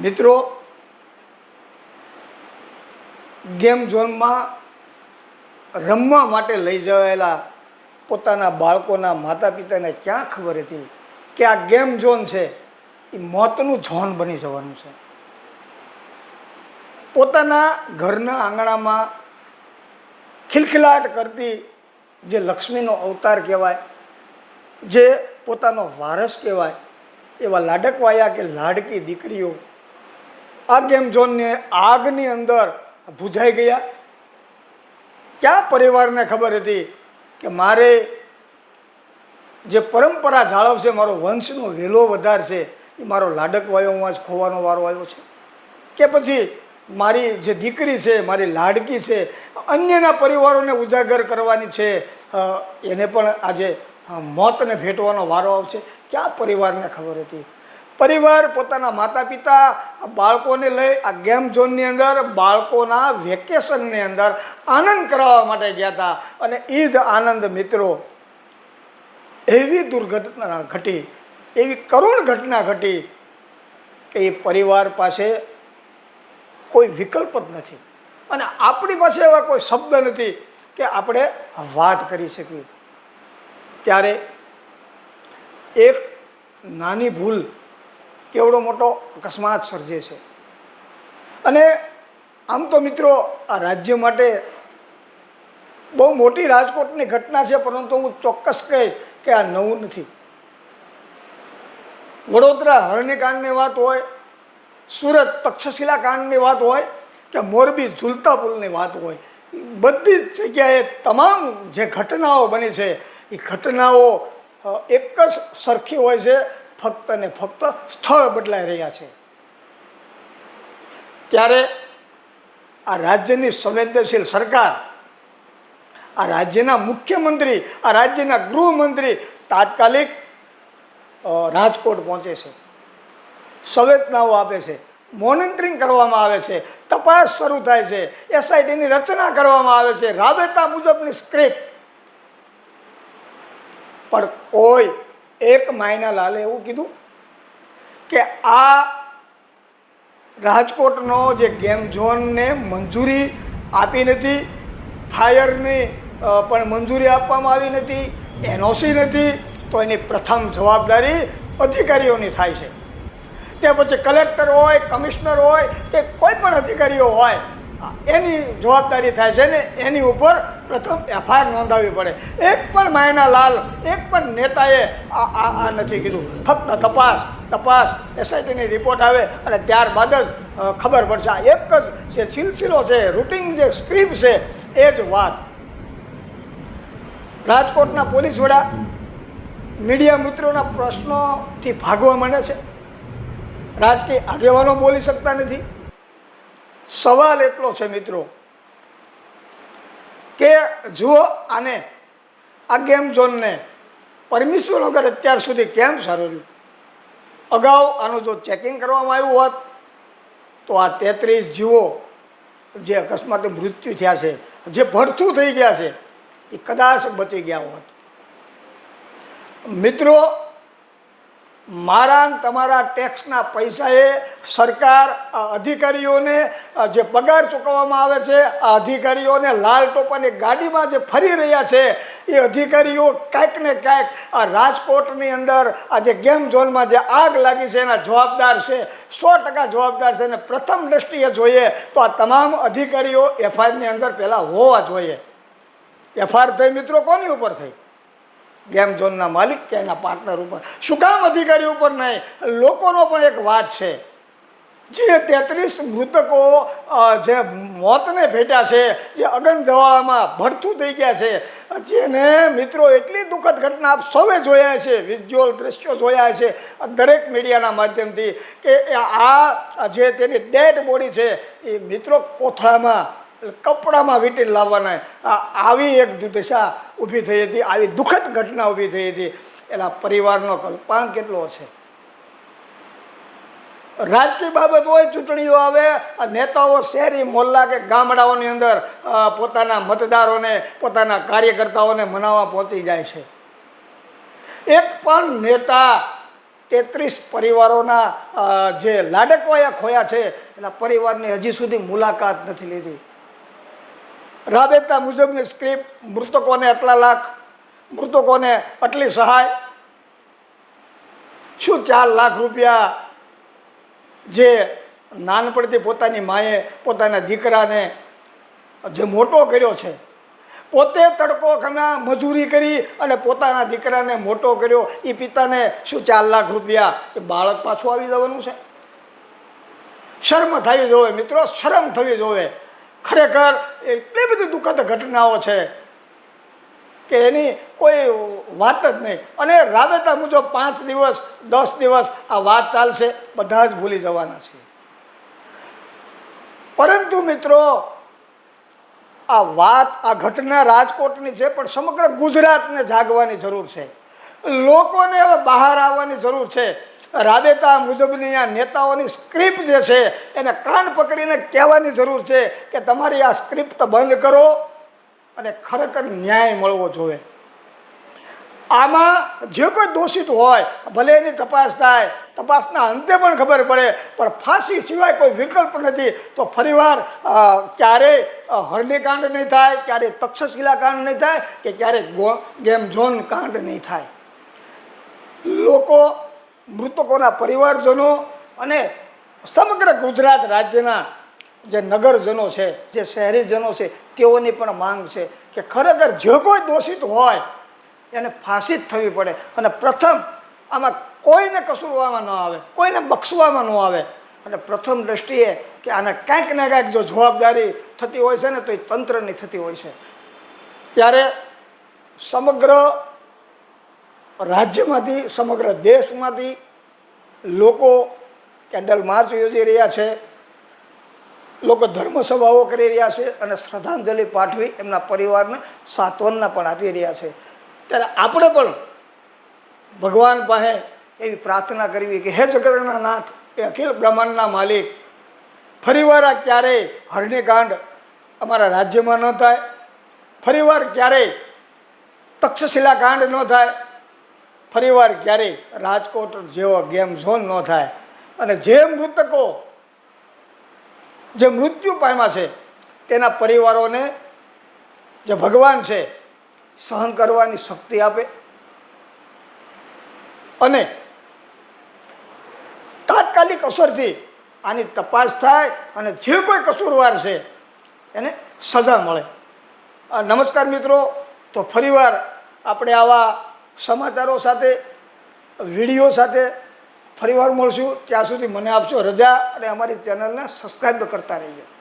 મિત્રો, ગેમ ઝોનમાં રમવા માટે લઈ જવાયેલા પોતાના બાળકોના માતા પિતાને ક્યાં ખબર હતી કે આ ગેમ ઝોન છે? એ મોતનું ઝોન બની જવાનું છે. પોતાના ઘરના આંગણામાં ખિલખિલાટ કરતી જે લક્ષ્મીનો અવતાર કહેવાય, જે પોતાનો વારસ કહેવાય, એવા લાડકવાયા કે લાડકી દીકરીઓ આ ગેમ ઝોનને આગની અંદર ભૂજાઈ ગયા. ક્યાં પરિવારને ખબર હતી કે મારે જે પરંપરા જાળવશે, મારો વંશનો વેલો વધાર છે, એ મારો લાડકવાયો હું આજ ખોવાનો વારો આવ્યો છે. કે પછી મારી જે દીકરી છે, મારી લાડકી છે, અન્યના પરિવારોને ઉજાગર કરવાની છે એને પણ આજે મોતને ભેટવાનો વારો આવશે. ક્યાં પરિવારને ખબર હતી? પરિવાર, પોતાના માતા પિતા બાળકોને લઈ, આ ગેમ ઝોનની અંદર, બાળકોના વેકેશનની અંદર આનંદ કરાવવા માટે ગયા હતા. અને એ જ આનંદ મિત્રો, એવી દુર્ઘટના ઘટી, એવી કરુણ ઘટના ઘટી કે એ પરિવાર પાસે કોઈ વિકલ્પ જ નથી. અને આપણી પાસે એવા કોઈ શબ્દ નથી કે આપણે વાત કરી શકીએ. ત્યારે એક નાની ભૂલ કેવડો મોટો અકસ્માત સર્જે છે. અને આમ તો મિત્રો આ રાજ્ય માટે બહુ મોટી રાજકોટની ઘટના છે, પરંતુ હું ચોક્કસ કહીશ કે આ નવું નથી. વડોદરા હરણીકાંડની વાત હોય, સુરત તક્ષશિલા કાંડની વાત હોય, કે મોરબી ઝુલતા પુલની વાત હોય બધી જ જગ્યાએ તમામ જે ઘટનાઓ બની છે, એ ઘટનાઓ એક જ સરખી હોય છે ફક્ત ને ફક્ત સ્થળ બદલાઈ રહ્યા છે. ત્યારે આ રાજ્યની સંવેદનશીલ સરકાર, આ રાજ્યના મુખ્યમંત્રી, આ રાજ્યના ગૃહમંત્રી તાત્કાલિક રાજકોટ પહોંચે છે. સંવેદનાઓ આપે છે. મોનિટરિંગ કરવામાં આવે છે. તપાસ શરૂ થાય છે. એસઆઈટીની રચના કરવામાં આવે છે. રાબેતા મુજબની સ્ક્રિપ્ટ. પણ કોઈ એક માયના લાલે એવું કીધું કે આ રાજકોટનો જે ગેમ ઝોનને મંજૂરી આપી નથી, ફાયરની પણ મંજૂરી આપવામાં આવી નથી, એનઓસી નથી, તો એની પ્રથમ જવાબદારી અધિકારીઓની થાય છે. તે પછી કલેક્ટર હોય, કમિશનર હોય કે કોઈ પણ અધિકારીઓ હોય એની જવાબદારી થાય છે ને એની ઉપર પ્રથમ એફઆઈઆર નોંધાવવી પડે. એક પણ માયના લાલ, એક પણ નેતાએ આ આ નથી કીધું. ફક્ત તપાસ તપાસ, એસઆઈટીની રિપોર્ટ આવે અને ત્યારબાદ જ ખબર પડશે. આ એક જ જે સિલસિલો છે રૂટિન જે સ્ક્રિપ્ટ છે, એ જ વાત. રાજકોટના પોલીસ વડા મીડિયા મિત્રોના પ્રશ્નોથી ભાગવા માંડે છે. રાજકીય આગેવાનો બોલી શકતા નથી. સવાલ એટલો છે મિત્રો કે જુઓ આને, આ ગેમ ઝોનને પરમિશન વગર અત્યાર સુધી કેમ સારું રહ્યું? અગાઉ આનું જો ચેકિંગ કરવામાં આવ્યું હોત, તો આ તેત્રીસ જીવો જે અકસ્માતે મૃત્યુ થયા છે, જે ભડથું થઈ ગયા છે, એ કદાચ બચી ગયા હોત. મિત્રો મારા તમારા ટેક્સના પૈસાએ સરકાર અધિકારીઓને જે પગાર ચૂકવવામાં આવે છે, આ અધિકારીઓને લાલ ટોપાની ગાડીમાં જે ફરી રહ્યા છે, એ અધિકારીઓ કાંઈક ને કાંઈક આ રાજકોટની અંદર, આ જે ગેમ ઝોનમાં જે આગ લાગી છે, એના જવાબદાર છે, સો ટકા જવાબદાર છે, અને પ્રથમ દ્રષ્ટિએ જોઈએ તો આ તમામ અધિકારીઓ એફઆઈઆરની અંદર પહેલાં હોવા જોઈએ. એફઆઈઆર થઈ, મિત્રો, કોની ઉપર થઈ? ગેમ ઝોનના માલિક કે એના પાર્ટનર ઉપર. શું કામ અધિકારી ઉપર નહીં, લોકોનો પણ એક વાત છે. જે તેત્રીસ મૃતકો જે મોતને ભેટ્યા છે, જે અગન દવામાં ભડથું થઈ ગયા છે, જેને મિત્રો એટલી દુઃખદ ઘટના આપ સૌએ જોયા છે વિઝ્યુઅલ દ્રશ્યો જોયા છે દરેક મીડિયાના માધ્યમથી કે આ જે તેની ડેડ બોડી છે, એ મિત્રો કોથળામાં કપડામાં વીંટીને લાવવાના. આવી એક દુર્દશા ઊભી થઈ હતી, આવી દુઃખદ ઘટના ઊભી થઈ હતી. એના પરિવારનો કલ્પાન કેટલો છે? રાજકીય બાબત હોય, ચૂંટણીઓ આવે નેતાઓ શહેરી મોલ્લા કે ગામડાઓની અંદર પોતાના મતદારોને, પોતાના કાર્યકર્તાઓને મનાવવા પહોંચી જાય છે. એક પણ નેતા તેત્રીસ પરિવારોના જે લાડકવાયા ખોયા છે, એના પરિવારની હજી સુધી મુલાકાત નથી લીધી. રાબેતા મુજબની સ્ક્રીપ્ટ મૃતકોને આટલા લાખ, મૃતકોને આટલી સહાય. શું ચાર લાખ રૂપિયા જે નાનપણથી પોતાની માએ, પોતાના દીકરાને જે મોટો કર્યો છે, પોતે તડકો ખમા મજૂરી કરી અને પોતાના દીકરાને મોટો કર્યો, એ પિતાને શું ચાર લાખ રૂપિયા? એ બાળક પાછું આવી જવાનું છે. શર્મ થવી જોવે, મિત્રો, શરમ થવી જોવે. ખરેખર એટલી બધી દુઃખદ ઘટનાઓ છે કે એની કોઈ વાત જ નહીં. અને રાબેતા મુજબ પાંચ દિવસ, દસ દિવસ આ વાત ચાલશે, બધા જ ભૂલી જવાના છે. પરંતુ મિત્રો, આ વાત, આ ઘટના રાજકોટની છે, પણ સમગ્ર ગુજરાતને જાગવાની જરૂર છે. લોકોને હવે બહાર આવવાની જરૂર છે. રાબેતા મુજબની આ નેતાઓની સ્ક્રિપ્ટ જે છે, એને કાન પકડીને કહેવાની જરૂર છે કે તમારી આ સ્ક્રિપ્ટ બંધ કરો અને ખરેખર ન્યાય મળવો જોઈએ. આમાં જે કોઈ દોષિત હોય, ભલે એની તપાસ થાય, તપાસના અંતે પણ ખબર પડે, પણ ફાંસી સિવાય કોઈ વિકલ્પ નથી, તો ફરીવાર ક્યારેય હરણીકાંડ નહીં થાય ક્યારેય તક્ષશિલા કાંડ નહીં થાય, કે ક્યારેય ગેમ ઝોન કાંડ નહીં થાય. લોકો મૃતકોના પરિવારજનો અને સમગ્ર ગુજરાત રાજ્યના જે નગરજનો છે, જે શહેરીજનો છે, તેઓની પણ માંગ છે કે ખરેખર જે કોઈ દોષિત હોય, એને ફાંસી જ થવી પડે. અને પ્રથમ આમાં કોઈને કસૂરવામાં ન આવે, કોઈને બક્ષવામાં ન આવે. અને પ્રથમ દ્રષ્ટિએ કે આને કાંઈક ને કાંઈક જો જવાબદારી થતી હોય છે ને, તો એ તંત્રની થતી હોય છે. ત્યારે સમગ્ર રાજ્યમાંથી, સમગ્ર દેશમાંથી લોકો કેન્ડલ માર્ચ યોજી રહ્યા છે, લોકો ધર્મસભાઓ કરી રહ્યા છે અને શ્રદ્ધાંજલિ પાઠવી એમના પરિવારને સાંત્વના પણ આપી રહ્યા છે. ત્યારે આપણે પણ ભગવાન પાસે એવી પ્રાર્થના કરવી કે હે જગતના નાથ એ અખિલ બ્રહ્માંડના માલિક ફરીવાર આ ક્યારેય હરણીકાંડ અમારા રાજ્યમાં ન થાય ફરીવાર ક્યારેય તક્ષશિલા કાંડ ન થાય ફરીવાર ક્યારેય રાજકોટ જેવો ગેમ ઝોન ન થાય. અને જે મૃતકો જે મૃત્યુ પામ્યા છે, તેના પરિવારોને જે ભગવાન છે, સહન કરવાની શક્તિ આપે. અને તાત્કાલિક અસરથી આની તપાસ થાય અને જે કોઈ કસૂરવાર છે, એને સજા મળે. નમસ્કાર મિત્રો, તો ફરીવાર આપણે આવા સમાચારો સાથે, વીડિયો સાથે ફરીવાર મળશું. ત્યાં સુધી મને આપશો રજા અને અમારી ચેનલને સબસ્ક્રાઈબ કરતા રહીજો